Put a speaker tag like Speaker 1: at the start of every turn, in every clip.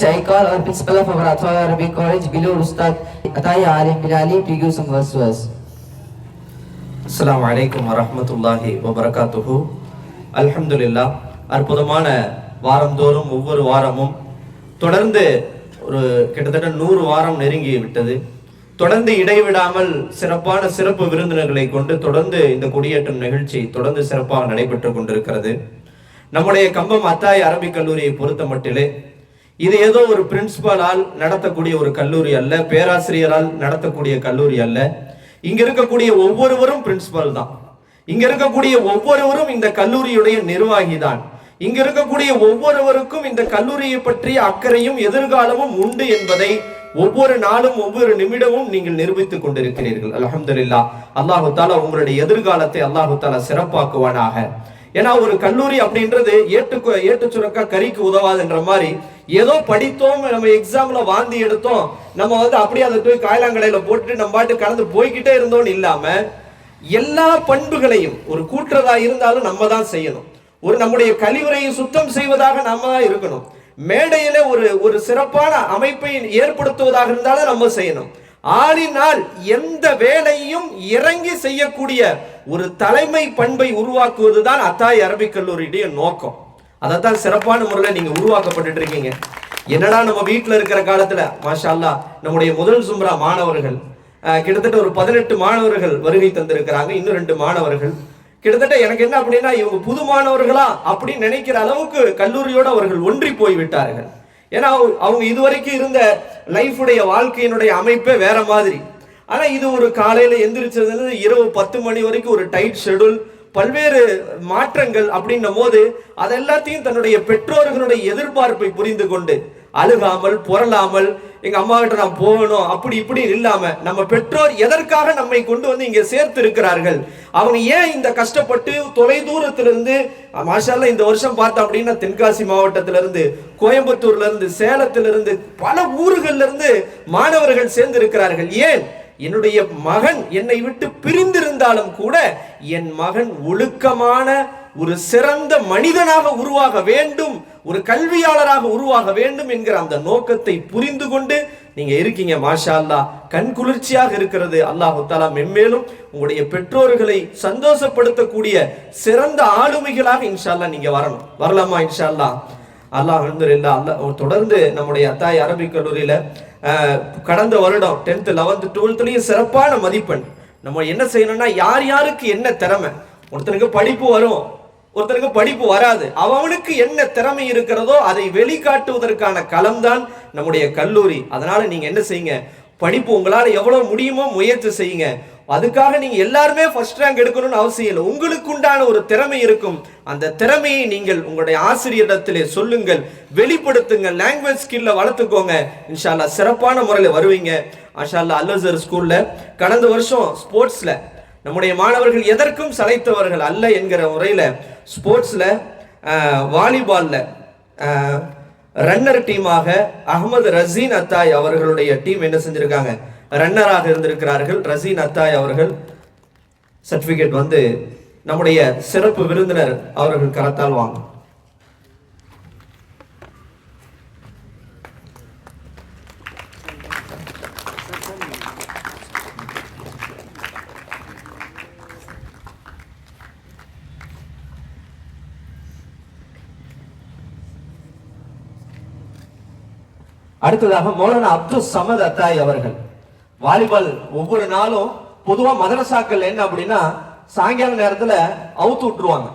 Speaker 1: Next, I principal of our Arabic College, below Ustad Ataya Alim Bilali, to give some verse to us.
Speaker 2: வபரகாத்துஹு அல்ஹம்துலில்லா அற்புதமான வாரந்தோறும் ஒவ்வொரு வாரமும் தொடர்ந்து ஒரு கிட்டத்தட்ட நூறு வாரம் நெருங்கி விட்டது. தொடர்ந்து இடைவிடாமல் சிறப்பான சிறப்பு விருந்தினர்களை கொண்டு தொடர்ந்து இந்த கொடியேற்றம் நிகழ்ச்சி தொடர்ந்து சிறப்பாக நடைபெற்று கொண்டிருக்கிறது. நம்முடைய கம்பம் அத்தாய் அரபிக் கல்லூரியை பொறுத்த மட்டிலே இது ஏதோ ஒரு பிரின்சிபாலால் நடத்தக்கூடிய ஒரு கல்லூரி அல்ல பேராசிரியரால் நடத்தக்கூடிய கல்லூரி அல்ல. இங்க இருக்கக்கூடிய ஒவ்வொருவரும் பிரின்சிபல் தான். இங்க இருக்கக்கூடிய ஒவ்வொருவரும் இந்த கல்லூரியுடைய நிர்வாகி தான் இங்க இருக்கக்கூடிய ஒவ்வொருவருக்கும் இந்த கல்லூரியை பற்றிய அக்கறையும் எதிர்காலமும் உண்டு என்பதை ஒவ்வொரு நாளும் ஒவ்வொரு நிமிடமும் நீங்கள் நிரூபித்துக் கொண்டிருக்கிறீர்கள். அலமதுல்லா அல்லாஹு தாலா உங்களுடைய எதிர்காலத்தை அல்லாஹு தாலா சிறப்பாக்குவானாக. ஏன்னா ஒரு கல்லூரி அப்படின்றது ஏட்டு ஏட்டு சுரக்கா கறிக்கு உதவாதுன்ற மாதிரி ஏதோ படித்தோம் நம்ம எக்ஸாம்ல வாந்தி எடுத்தோம் நம்ம வந்து அப்படியே அதை போய் காயலாங்கடையில போட்டுட்டு நம்ம பாட்டு கலந்து போய்கிட்டே இருந்தோம்னு இல்லாம எல்லா பண்புகளையும் ஒரு கூற்றதா இருந்தாலும் நம்ம தான் செய்யணும். ஒரு நம்முடைய கழிவறையை சுத்தம் செய்வதாக நாம தான் இருக்கணும். மேடையில ஒரு ஒரு சிறப்பான அமைப்பை ஏற்படுத்துவதாக இருந்தாலும் நம்ம செய்யணும். ஆளினால் எந்த வேலையும் இறங்கி செய்யக்கூடிய ஒரு தலைமை பண்பை உருவாக்குவதுதான் அத்தாய் அரபிக் கல்லூரியுடைய நோக்கம். அதை தான் சிறப்பான முறையில் நீங்கள் உருவாக்கப்பட்டு இருக்கீங்க. என்னடா நம்ம வீட்டில் இருக்கிற காலத்தில் மாஷா அல்லாஹ் நம்முடைய முதல் சும்ரா மாணவர்கள் கிட்டத்தட்ட ஒரு பதினெட்டு மாணவர்கள் வருகை தந்திருக்கிறாங்க இன்னும் ரெண்டு மாணவர்கள். கிட்டத்தட்ட எனக்கு என்ன அப்படின்னா இவங்க புது மாணவர்களா அப்படின்னு நினைக்கிற அளவுக்கு கல்லூரியோடு அவர்கள் ஒன்றி போய் விட்டார்கள். ஏன்னா அவங்க- அவங்க இதுவரைக்கும் இருந்த லைஃபுடைய வாழ்க்கையினுடைய அமைப்பே வேற மாதிரி. ஆனால் இது ஒரு காலையில் எந்திரிச்சதுலேருந்து இரவு பத்து மணி வரைக்கும் ஒரு டைட் ஷெட்யூல் பல்வேறு மாற்றங்கள் அப்படின்னும் போது அதெல்லாத்தையும் தன்னுடைய பெற்றோர்களுடைய எதிர்பார்ப்பை புரிந்து கொண்டு அழுகாமல் புரளாமல் எங்க அம்மா கிட்ட நான் போகணும் அப்படி இப்படி இல்லாம நம்ம பெற்றோர் எதற்காக நம்மை கொண்டு வந்து இங்க சேர்த்து இருக்கிறார்கள் அவங்க ஏன் இந்த கஷ்டப்பட்டு தொலை தூரத்திலிருந்து மாஷால்ல இந்த வருஷம் பார்த்தோம் அப்படின்னா தென்காசி மாவட்டத்திலிருந்து கோயம்புத்தூர்ல இருந்து சேலத்திலிருந்து பல ஊர்கள்ல இருந்து மாணவர்கள் சேர்ந்து இருக்கிறார்கள் ஏன்? என்னுடைய மகன் என்னை விட்டு பிரிந்திருந்தாலும் கூட என் மகன் ஒழுக்கமான ஒரு சிறந்த மனிதனாக உருவாக வேண்டும் ஒரு கல்வியாளராக உருவாக வேண்டும் என்கிற அந்த நோக்கத்தை புரிந்து கொண்டு நீங்க இருக்கீங்க. மாஷா அல்லாஹ் கண் குளிர்ச்சியாக இருக்கிறது. அல்லாஹு தாலா மென்மேலும் உங்களுடைய பெற்றோர்களை சந்தோஷப்படுத்தக்கூடிய சிறந்த ஆளுமைகளாக இன்ஷால்லா நீங்க வரணும். வரலாமா இன்ஷா அல்லாஹ் அல்லாஹ் அல்லாஹ் தொடர்ந்து நம்முடைய அத்தாய் அரபிக் கல்லூரியில கடந்த வருடம் டென்த்து லெவன்த் டுவெல்த்துலேயும் சிறப்பான மதிப்பெண். நம்ம என்ன செய்யணும்னா யார் யாருக்கு என்ன திறமை? ஒருத்தனுக்கு படிப்பு வரும். ஒருத்தனுக்கு படிப்பு வராது. அவனுக்கு என்ன திறமை இருக்கிறதோ அதை வெளிக்காட்டுவதற்கான களம்தான் நம்முடைய கல்லூரி. அதனால நீங்க என்ன செய்யுங்க? படிப்பு உங்களால் எவ்வளவு முடியுமோ முயற்சி செய்யுங்க. அதுக்காக நீங்க எல்லாருமே ஃபர்ஸ்ட் ரேங்க் எடுக்கணும்னு அவசியம் இல்லை. உங்களுக்கு உண்டான ஒரு திறமை இருக்கும். அந்த திறமையை நீங்கள் உங்களுடைய ஆசிரியரிடத்திலே சொல்லுங்கள். வெளிப்படுத்துங்கள். லாங்குவேஜ் ஸ்கில்ல வளர்த்துக்கோங்க. இன்ஷால்லா சிறப்பான முறையில் வருவீங்க. அஷால்லா அல்லசர் ஸ்கூல்ல கடந்த வருஷம் ஸ்போர்ட்ஸ்ல நம்முடைய மாணவர்கள் எதற்கும் சளைத்தவர்கள் அல்ல என்கிற முறையில் ஸ்போர்ட்ஸில் வாலிபாலில் ரன்னர் டீமாக அகமது ரசீன் அத்தாய் அவர்களுடைய டீம் என்ன செஞ்சிருக்காங்க? ரன்னராக இருந்திருக்கிறார்கள். ரசீன் அத்தாய் அவர்கள் சர்டிஃபிகேட் வந்து நம்முடைய சிறப்பு விருந்தினர் அவர்கள் கரத்தால் வாங்க அடுத்ததாக மௌலானா அப்துல் சமத் அத்தாய் அவர்கள். வாலிபால் ஒவ்வொரு நாளும் பொதுவா மதரசாக்கள் என்ன அப்படின்னா சாயங்கால நேரத்துல அவுத்து விட்டுருவாங்க.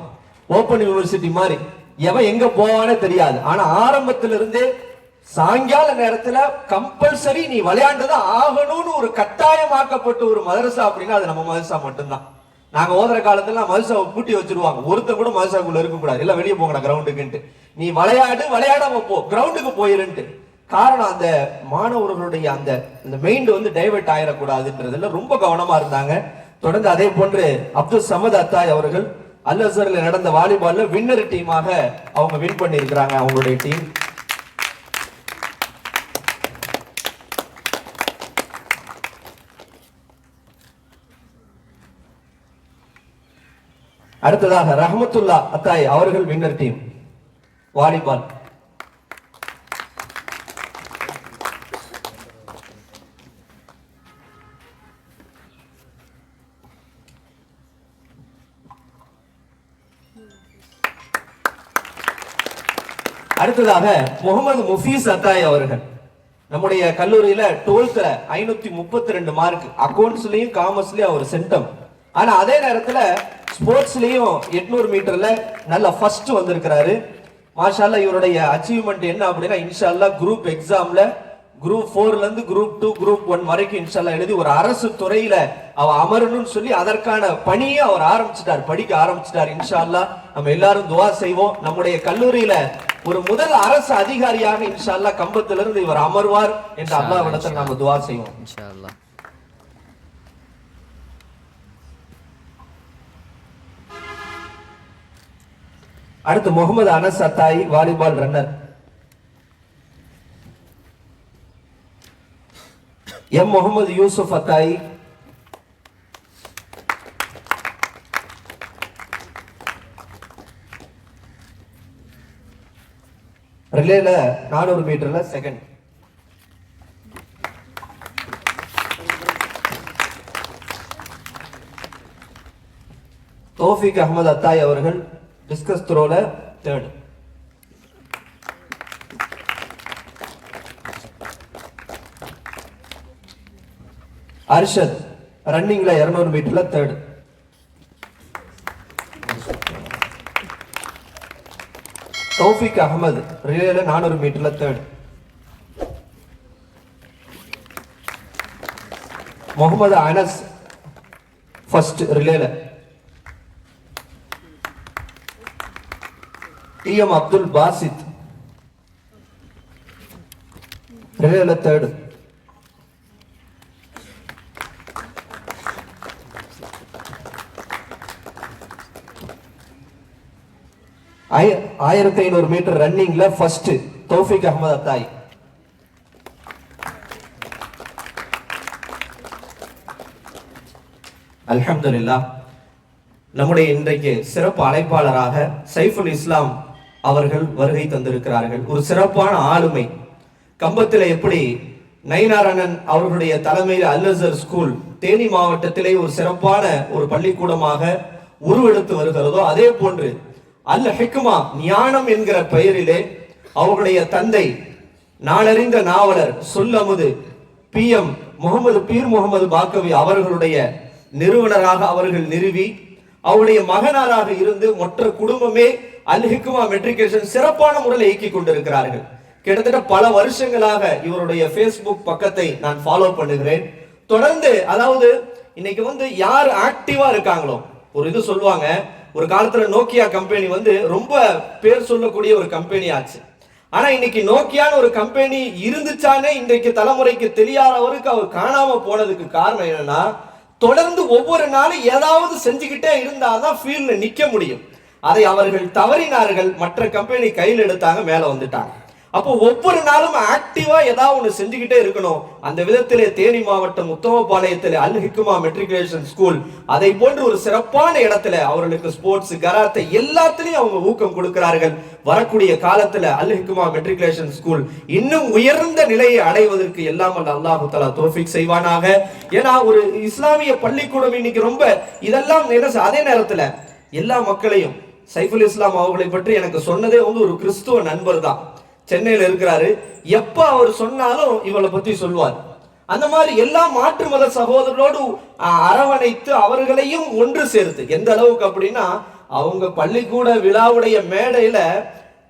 Speaker 2: ஓப்பன் யூனிவர்சிட்டி மாதிரி. எவன் எங்க போவானே தெரியாது. ஆனா ஆரம்பத்துல இருந்தே சாயங்கால நேரத்துல கம்பல்சரி நீ விளையாண்டுதான் ஆகணும்னு ஒரு கட்டாயமாக்கப்பட்ட ஒரு மதரசா அப்படின்னா அது நம்ம மதரசா மட்டும்தான். நாங்க ஓதுற காலத்துல மதுசாவை பூட்டி வச்சிருவாங்க. ஒருத்தர் கூட மதுசாக்குள்ள இருக்க கூடாது இல்ல வெளியே போங்கடா கிரவுண்டுக்குன்ட்டு நீ விளையாடு விளையாடாம போ. கிரவுண்டுக்கு போயிருன்ட்டு. காரணம் அந்த மாணவர்களுடைய அந்த அந்த மைண்ட் வந்து டைவர்ட் ஆயிடக்கூடாதுன்றதுல ரொம்ப கவனமா இருந்தாங்க. தொடர்ந்து அதே போன்று அப்துல் சமத் அத்தாய் அவர்கள் அல் அசர்ல நடந்த வாலிபால்ல வின்னர் டீமாக அவங்க வின் பண்ணியிருக்கிறாங்க அவங்களுடைய டீம் அடுத்ததாக ரஹமத்துல்லா அத்தாய் அவர்கள் வின்னர் டீம் வாலிபால். அடுத்ததாக முகமது முஃபீஸ் அத்தாய் அவர்கள். நம்முடைய கல்லூரியில டுவெல்த்ல ஐநூத்தி முப்பத்தி ரெண்டு மார்க் அக்கௌண்ட்ஸ்லயும் காமர்ஸ்லயும் அவர் சென்டம் ஆனா அதே நேரத்துல ஸ்போர்ட்ஸ்லயும் எட்நூறு மீட்டர்ல நல்ல ஃபர்ஸ்ட் வந்திருக்கிறாரு. மாஷால்லா இவருடைய அச்சீவ்மெண்ட் என்ன அப்படின்னா இன்ஷால்லா குரூப் எக்ஸாம்ல குரூப் ஃபோர்ல இருந்து குரூப் டூ குரூப் ஒன் வரைக்கும் இன்ஷால்லா எழுதி ஒரு அரசு துறையில அவ அமரணும்னு சொல்லி அதற்கான பணியை அவர் ஆரம்பிச்சிட்டார் படிக்க ஆரம்பிச்சிட்டார் இன்ஷால்லா நம்ம எல்லாரும் துவா செய்வோம். நம்முடைய கல்லூரியில ஒரு முதல் அரசு அதிகாரியாக இன்ஷால்லா கம்பத்திலிருந்து இவர் அமர்வார் என்று அல்லாஹ்விடத்தில் நாம துவா செய்வோம்.
Speaker 3: இன்ஷா அல்லாஹ்
Speaker 2: அடுத்து Mohammed Anas Attai volleyball runner M Mohammed Yusuf Attai ரிலேல நானூறு மீட்டர்ல செகண்ட் தோஃபிக் அகமது அத்தாய் அவர்கள் டிஸ்கஸ் த்ரோல தேர்ட் அர்ஷத் ரன்னிங்ல 200 மீட்டர்ல தேர்ட் தௌஃபிக் அகமது ரிலேல 400 மீட்டர்ல தேர்ட் முகமது அனஸ் ஃபர்ஸ்ட் ரிலேல டிஎம் அப்துல் பாசித் ரிலேல தேர்டு ஆயிரத்தி ஐநூறு மீட்டர் ரன்னிங்ல ஃபர்ஸ்ட் தௌஃபிக் அகமது அத்தாய். அல்ஹம்துலில்லாஹ் நம்முடைய இன்றைக்கு சிறப்பு அழைப்பாளராக சைஃபுல் இஸ்லாம் அவர்கள் வருகை தந்திருக்கிறார்கள். ஒரு சிறப்பான ஆளுமை. கம்பத்தில் எப்படி நயினாரணன் அவர்களுடைய தலைமையில் அல்லசர் ஸ்கூல் தேனி மாவட்டத்திலே ஒரு சிறப்பான ஒரு பள்ளிக்கூடமாக உருவெடுத்து வருகிறதோ அதே போன்று அல் ஹிக்மா ஞானம் என்கிற பெயரிலே அவர்களுடைய தந்தை நாளறிந்த நாவலர் சொல்லமுது பி எம் முகமது பீர் முகமது பாக்கவி அவர்களுடைய நிறுவனராக அவர்கள் நிறுவி அவருடைய மகனாராக இருந்து மற்ற குடும்பமே அல் ஹிக்மா மெட்ரிகேஷன் சிறப்பான முறையில் இயக்கிக் கொண்டிருக்கிறார்கள். கிட்டத்தட்ட பல வருஷங்களாக இவருடைய ஃபேஸ்புக் பக்கத்தை நான் ஃபாலோ பண்ணுகிறேன். தொடர்ந்து அதாவது இன்னைக்கு வந்து யார் ஆக்டிவா இருக்காங்களோ ஒரு இது சொல்லுவாங்க ஒரு காலத்துல நோக்கியா கம்பெனி வந்து ரொம்ப பேர் சொல்லக்கூடிய ஒரு கம்பெனி ஆச்சு. ஆனா இன்னைக்கு நோக்கியான்னு ஒரு கம்பெனி இருந்துச்சானே இன்றைக்கு தலைமுறைக்கு தெரியாதவருக்கு அவர் காணாம போனதுக்கு காரணம் என்னன்னா தொடர்ந்து ஒவ்வொரு நாளும் ஏதாவது செஞ்சுக்கிட்டே இருந்தாதான் ஃபீல்ட்ல நிக்க முடியும். அதை அவர்கள் தவறினார்கள் மற்ற கம்பெனி கையில் எடுத்தாங்க மேல வந்துட்டாங்க. அப்போ ஒவ்வொரு நாளும் ஆக்டிவா ஏதாவது ஒன்று செஞ்சுக்கிட்டே இருக்கணும். அந்த விதத்திலே தேனி மாவட்டம் உத்தமபாளையத்திலே அல் ஹிக்குமா மெட்ரிகுலேஷன் ஸ்கூல் அதை போன்று ஒரு சிறப்பான இடத்துல அவர்களுக்கு ஸ்போர்ட்ஸ் கராத்தை எல்லாத்துலேயும் அவங்க ஊக்கம் கொடுக்கிறார்கள். வரக்கூடிய காலத்துல அல் ஹிக்குமா மெட்ரிகுலேஷன் ஸ்கூல் இன்னும் உயர்ந்த நிலையை அடைவதற்கு எல்லாம் அல்ல அல்லாஹு தலா தோஃபிக் செய்வானாக. ஏன்னா ஒரு இஸ்லாமிய பள்ளிக்கூடம் இன்னைக்கு ரொம்ப இதெல்லாம் என்ன அதே நேரத்துல எல்லா மக்களையும் சைஃபுல் இஸ்லாம் அவர்களை பற்றி எனக்கு சொன்னதே வந்து ஒரு கிறிஸ்துவ நண்பர் தான் சென்னையில் இருக்கிறாரு. எப்ப அவர் சொன்னாலும் இவளை பத்தி சொல்லுவார். அந்த மாதிரி எல்லா மாற்று மத சகோதரரோடு அரவணைத்து அவர்களையும் ஒன்று சேர்த்து. எந்த அளவுக்கு அப்படின்னா அவங்க பள்ளிக்கூட விழாவுடைய மேடையில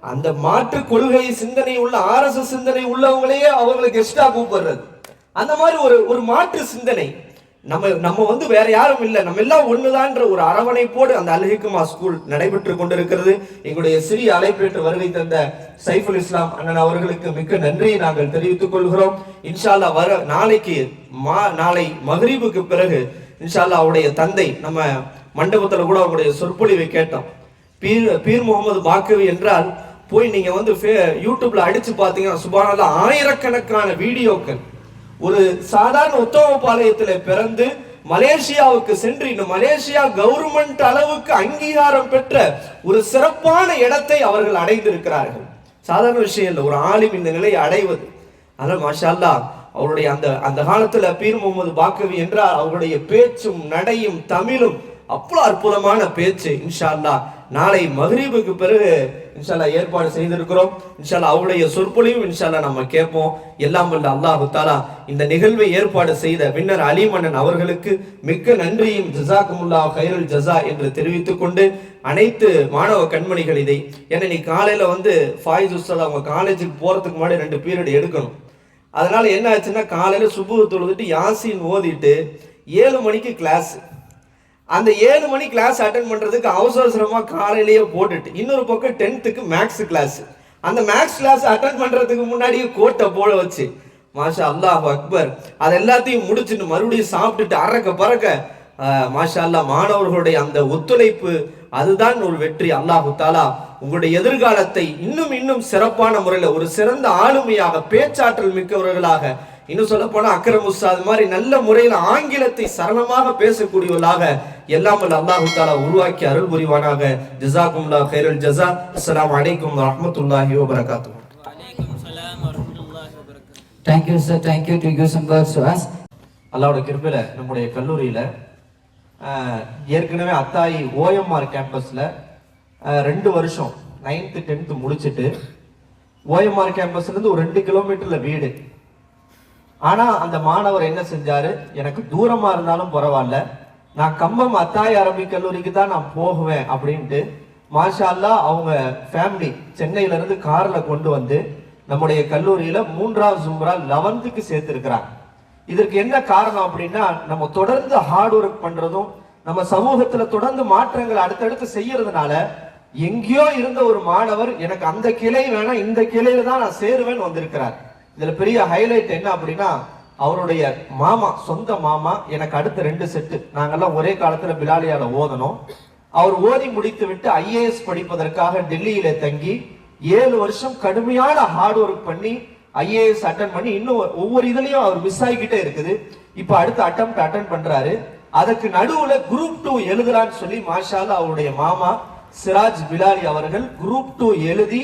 Speaker 2: அந்த மாற்று கொள்கை சிந்தனை உள்ள ஆர்எஸ்எஸ் சிந்தனை உள்ளவங்களையே அவங்களுக்கு கெஸ்டா கூப்பிடுறது. அந்த மாதிரி ஒரு ஒரு மாற்று சிந்தனை. நம்ம நம்ம வந்து வேற யாரும் இல்லை. நம்ம எல்லாம் ஒண்ணுதான்ற ஒரு அரவணைப்போடு அந்த அல்ஹிக்குமா ஸ்கூல் நடைபெற்று கொண்டிருக்கிறது. எங்களுடைய சிறிய அழைப்பேற்று வருகை தந்த சைஃபுல் இஸ்லாம் அண்ணன் அவர்களுக்கு மிக்க நன்றியை நாங்கள் தெரிவித்துக் கொள்கிறோம். இன்ஷால்லா வர நாளைக்கு மா நாளை மகரீபுக்கு பிறகு இன்ஷால்லா அவருடைய தந்தை நம்ம மண்டபத்துல கூட அவருடைய சொற்பொழிவை கேட்டோம். பீர் பீர் முகமது பாக்கவி என்றால் போய் நீங்க வந்து ஃபே- யூடியூப்ல அடிச்சு பார்த்தீங்கன்னா சுபானல்லா ஆயிரக்கணக்கான வீடியோக்கள் ஒரு சாதாரண உத்தமபாளையத்தில் பிறந்து மலேசியாவுக்கு சென்று இந்த மலேசியா கவர்மெண்ட் அளவுக்கு அங்கீகாரம் பெற்ற ஒரு சிறப்பான இடத்தை அவர்கள் அடைந்திருக்கிறார்கள். சாதாரண விஷயம் இல்லை ஒரு ஆளும் இந்த நிலையை அடைவது. அதனால் மாஷால்லா அவருடைய அந்த அந்த காலத்துல பீர் முகமது பாக்கவி என்றால் அவருடைய பேச்சும் நடையும் தமிழும் அவ்வளோ அற்புதமான பேச்சு இன்ஷா அல்லாஹ் நாளை மகரீபுக்கு பிறகு இன்ஷால்லா ஏற்பாடு செய்திருக்கிறோம். இன்ஷால்லா அவருடைய சொற்பொழிவும் இன்ஷால்லா நம்ம கேட்போம். எல்லாம் வல்ல அல்லாஹு தாலா இந்த நிகழ்வை ஏற்பாடு செய்த வின்னர் அலிமன்னன் அவர்களுக்கு மிக்க நன்றியும் ஜசாக்குமுல்லா கைருல் ஜசா என்று தெரிவித்துக் கொண்டு அனைத்து மாணவ கண்மணிகள் இதை ஏன்னா நீ காலையில் வந்து ஃபாயிஸ் உஸ்தாத் அவங்க காலேஜுக்கு போகிறதுக்கு முன்னாடி ரெண்டு பீரியட் எடுக்கணும். அதனால் என்ன ஆச்சுன்னா காலையில் சுபு தொழுதுட்டு யாசின் ஓதிட்டு ஏழு மணிக்கு கிளாஸ் அந்த ஏழு மணி கிளாஸ் அட்டன் பண்ணுறதுக்கு அவசர அவசரமாக காலையிலேயே போட்டுட்டு இன்னொரு பக்கம் டென்த்துக்கு மேக்ஸ் கிளாஸ் அந்த மேக்ஸ் கிளாஸ் அட்டன் பண்ணுறதுக்கு முன்னாடியே கோட்டை போட வச்சு மாஷா அல்லாஹ் அக்பர். அது எல்லாத்தையும் முடிச்சுட்டு மறுபடியும் சாப்பிட்டுட்டு அறக்க பறக்க மாஷா அல்லாஹ் மாணவர்களுடைய அந்த ஒத்துழைப்பு அதுதான் ஒரு வெற்றி. அல்லாஹு தாலா உங்களுடைய எதிர்காலத்தை இன்னும் இன்னும் சிறப்பான முறையில் ஒரு சிறந்த ஆளுமையாக பேச்சாற்றல் மிக்கவர்களாக இன்னும் சொல்ல போனால் அக்ரம் உஸ்தாது மாதிரி நல்ல முறையில் ஆங்கிலத்தை சரளமாக பேசக்கூடியவர்களாக எல்லாம் அல்லாஹு தாலா உருவாக்கி அருள் புரிவானாக. ஜசாகும்லா ஹைரல் ஜசா அஸ்லாம் அலைக்கும்
Speaker 1: ரஹமத்துல்லாஹி வபரகாத்து thank you sir thank you to you chamber Suhas
Speaker 2: அல்லாவோட கிருப்பில் நம்முடைய கல்லூரியில் ஏற்கனவே அத்தாயி ஓஎம்ஆர் கேம்பஸில் ரெண்டு வருஷம் நைன்த்து டென்த்து முடிச்சுட்டு ஓஎம்ஆர் கேம்பஸ்லேருந்து ஒரு ரெண்டு கிலோமீட்டரில் வீடு. ஆனா அந்த மாணவர் என்ன செஞ்சாரு? எனக்கு தூரமா இருந்தாலும் பரவாயில்ல. நான் கம்பம் அத்தாய் அரபிக் கல்லூரிக்கு தான் நான் போகுவேன் அப்படின்ட்டு மாஷால்லா அவங்க ஃபேமிலி சென்னையில இருந்து கார்ல கொண்டு வந்து நம்முடைய கல்லூரியில மூன்றாவது சும்ரா லெவன்த்துக்கு சேர்த்திருக்கிறாங்க. இதற்கு என்ன காரணம் அப்படின்னா நம்ம தொடர்ந்து ஹார்ட் ஒர்க் பண்றதும் நம்ம சமூகத்துல தொடர்ந்து மாற்றங்களை அடுத்தடுத்து செய்யறதுனால எங்கேயோ இருந்த ஒரு மாணவர் எனக்கு அந்த கிளை வேணாம் இந்த கிளையில தான் நான் சேருவேன்னு வந்திருக்கிறார். இதுல பெரிய ஹைலைட் என்ன அப்படின்னா அவருடைய மாமா சொந்த மாமா எனக்கு அடுத்த ரெண்டு செட்டு நாங்கெல்லாம் ஒரே காலத்துல பிலாலியால ஓதணும் அவர் ஓதி முடித்து விட்டு ஐஏஎஸ் படிப்பதற்காக டெல்லியில தங்கி ஏழு வருஷம் கடுமையான ஹார்ட் ஒர்க் பண்ணி ஐஏஎஸ் அட்டன் பண்ணி இன்னும் ஒவ்வொரு இதுலயும் அவர் மிஸ் ஆகிக்கிட்டே இருக்குது. இப்ப அடுத்த அட்டம் அட்டன் பண்றாரு. அதற்கு நடுவுல குரூப் டூ எழுதலான்னு சொல்லி மாஷால அவருடைய மாமா சிராஜ் பிலாலி அவர்கள் குரூப் டூ எழுதி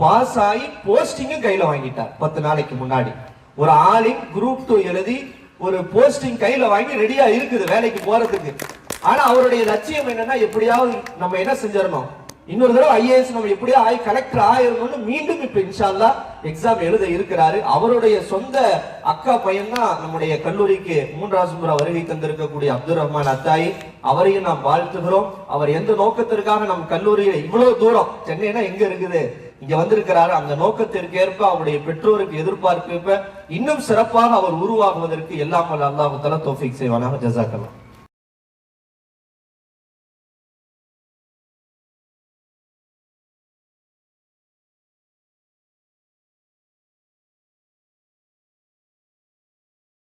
Speaker 2: பாஸ் ஆகி போஸ்டிங்கும் கையில வாங்கிட்டார். பத்து நாளைக்கு முன்னாடி. ஒரு ஆளின் குரூப் டூ எழுதி ஒரு போஸ்டிங் கையில வாங்கி ரெடியா இருக்குது வேலைக்கு போறதுக்கு. ஆனா அவருடைய லட்சியம் என்னன்னா எப்படியாவது நம்ம என்ன செஞ்சிடணும்? இன்னொரு தடவை ஐஏஎஸ் நம்ம எப்படியா ஆகி கலெக்டர் ஆயிரணும்னு மீண்டும் இப்ப இன்ஷால்லா எக்ஸாம் எழுத இருக்கிறாரு. அவருடைய சொந்த அக்கா பையன் தான் நம்முடைய கல்லூரிக்கு மூன்றாவது முறை வருகை தந்திருக்கக்கூடிய அப்துல் ரஹ்மான் அத்தாயி. அவரையும் நாம் வாழ்த்துகிறோம். அவர் எந்த நோக்கத்திற்காக நம் கல்லூரியில இவ்வளவு தூரம்? சென்னைனா எங்க இருக்குது? இங்க வந்திருக்கிறாரு. அந்த நோக்கத்திற்கு ஏற்ப அவருடைய பெற்றோருக்கு எதிர்பார்ப்பு இன்னும் சிறப்பாக அவர் உருவாகுவதற்கு எல்லாம் வல்ல அல்லாஹ் தோஃபிக் செய்வானாக. ஜசாக்கலாம்